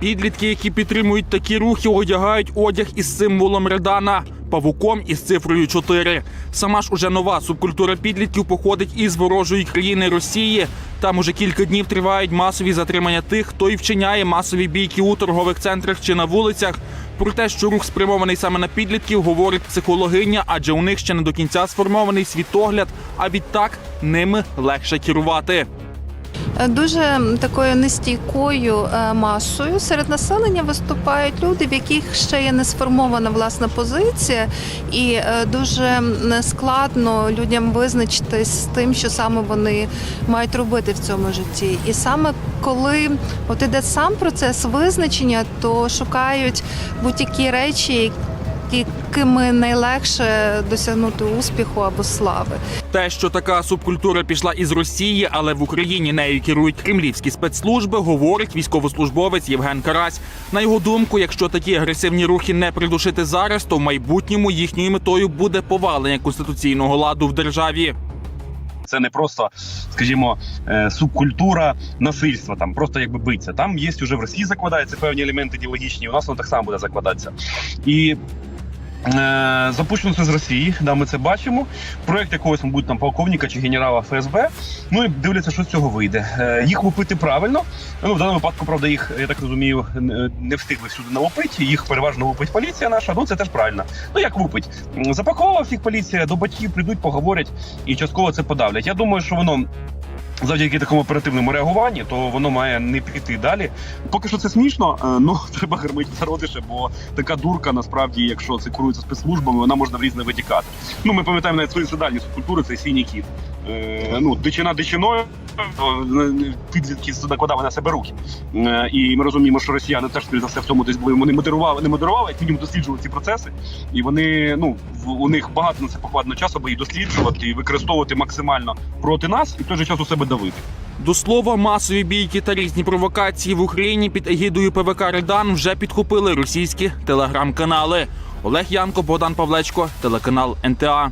Підлітки, які підтримують такі рухи, одягають одяг із символом Редана. Павуком із цифрою 4. Сама ж уже нова субкультура підлітків походить із ворожої країни Росії. Там уже кілька днів тривають масові затримання тих, хто і вчиняє масові бійки у торгових центрах чи на вулицях. Про те, що рух спрямований саме на підлітків, говорить психологиня, адже у них ще не до кінця сформований світогляд, а відтак ними легше керувати. Дуже такою нестійкою е, масою серед населення виступають люди, в яких ще є не сформована власна позиція, і е, дуже складно людям визначитись з тим, що саме вони мають робити в цьому житті. І саме коли от іде сам процес визначення, то шукають будь-які речі, якими найлегше досягнути успіху або слави. Те, що така субкультура пішла із Росії, але в Україні нею керують кремлівські спецслужби, говорить військовослужбовець Євген Карась. На його думку, якщо такі агресивні рухи не придушити зараз, то в майбутньому їхньою метою буде повалення конституційного ладу в державі. Це не просто, скажімо, е, субкультура насильства, там просто якби биться. Там є вже в Росії закладаються певні елементи ідеологічні. У нас воно так само буде закладатися. І запущено це з Росії, да, ми це бачимо. Проект якогось, мабуть, там полковника чи генерала ФСБ. Ну і дивляться, що з цього вийде. Е, їх лупити правильно. Ну в даному випадку, правда, їх я так розумію, не- не встигли всюди налупити. Їх переважно лупить поліція наша. Ну це теж правильно. Ну як лупить? Запакувала всіх поліція, до батьків прийдуть, поговорять і частково це подавлять. Я думаю, що воно. Завдяки такому оперативному реагуванню, то воно має не піти далі. Поки що це смішно, е, ну треба гермити зародише, бо така дурка насправді, якщо це курується спецслужбами, вона можна в різне витікати. Ну ми пам'ятаємо навіть свої сідальні субкультури, це синій кіт. Е, ну, дичина дичиною, то, е, підлітки накладали на себе руки. Е, і ми розуміємо, що росіяни теж за все в цьому десь були. Вони модерували, не модерували, як мінімум досліджували ці процеси. І вони ну у них багато на це покладено часу, аби їх досліджувати і використовувати максимально проти нас, і в той же час у себе давити. До слова, масові бійки та різні провокації в Україні під егідою ПВК Редан вже підхопили російські телеграм-канали. Олег Янко, Богдан Павлечко, телеканал НТА.